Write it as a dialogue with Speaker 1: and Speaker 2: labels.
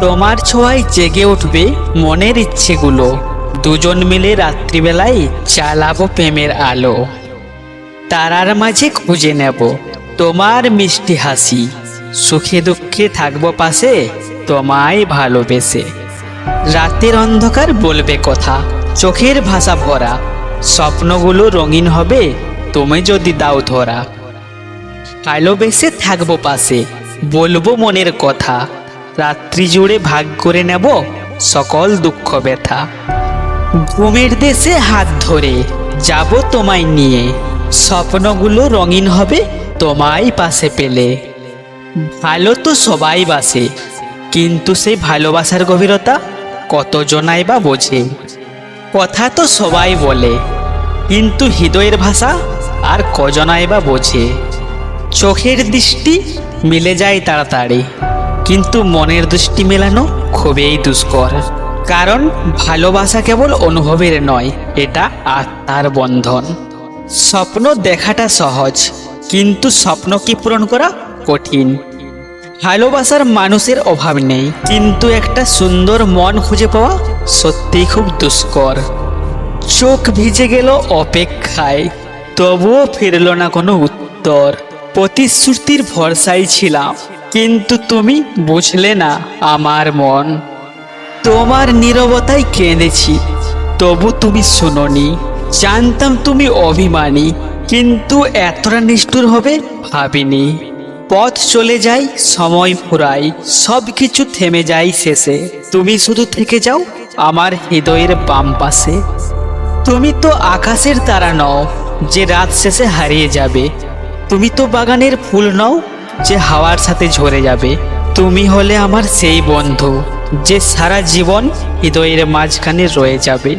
Speaker 1: তোমার ছোঁয়ায় জেগে উঠবে মনের ইচ্ছেগুলো। দুজন মিলে রাত্রিবেলায় চালাবো প্রেমের আলো। তারার মাঝে খুঁজে নেব তোমার মিষ্টি হাসি। সুখে দুঃখে থাকব পাশে তোমায় ভালোবেসে। রাতের অন্ধকার বলবে কথা, চোখের ভাষা ভরা। স্বপ্নগুলো রঙিন হবে, তুমি যদি দাও ধরা। ভালোবেসে থাকব পাশে, বলব মনের কথা। রাত্রি জুড়ে ভাগ করে নেব সকল দুঃখ ব্যথা। ঘুমের দেশে হাত ধরে যাব তোমায় নিয়ে। স্বপ্নগুলো রঙিন হবে তোমায় পাশে পেলে। ভালো তো সবাই বাসে, কিন্তু সেই ভালোবাসার গভীরতা কতজনাই বা বোঝে? কথা তো সবাই বলে, কিন্তু হৃদয়ের ভাষা আর কজনাই বা বোঝে। চোখের দৃষ্টি মিলে যায় তাড়াতাড়ি। কিন্তু মনের দৃষ্টি মেলানো খুবই দুষ্কর। কারণ ভালোবাসা কেবল অনুভবের নয়, এটা আত্মার বন্ধন। স্বপ্ন দেখাটা সহজ, কিন্তু স্বপ্ন কি পূরণ করা কঠিন? ভালোবাসার মানুষের অভাব নেই, কিন্তু একটা সুন্দর মন খুঁজে পাওয়া সত্যিই খুব দুষ্কর। চোখ ভিজে গেল অপেক্ষায়, তবুও ফিরল না কোনো উত্তর। প্রতিশ্রুতির ভরসায় ছিলাম। কিন্তু তুমি বুঝলে না আমার মন। তোমার নীরবতায় কেঁদেছি, তবু তুমি শুনোনি। জানতাম তুমি অভিমানী, কিন্তু এতটা নিষ্ঠুর হবে ভাবিনি। পথ চলে যায়, সময় ফুরাই সব কিছু থেমে যায় শেষে। তুমি শুধু থেকে যাও আমার হৃদয়ের বাম পাশে। তুমি তো আকাশের তারা নও, যে রাত শেষে হারিয়ে যাবে। তুমি তো বাগানের ফুল নও যে হাওয়ার সাথে ঝরে যাবে, তুমি হলে আমার সেই বন্ধু, যে সারা জীবন হৃদয়ের মাঝখানে রয়ে যাবে।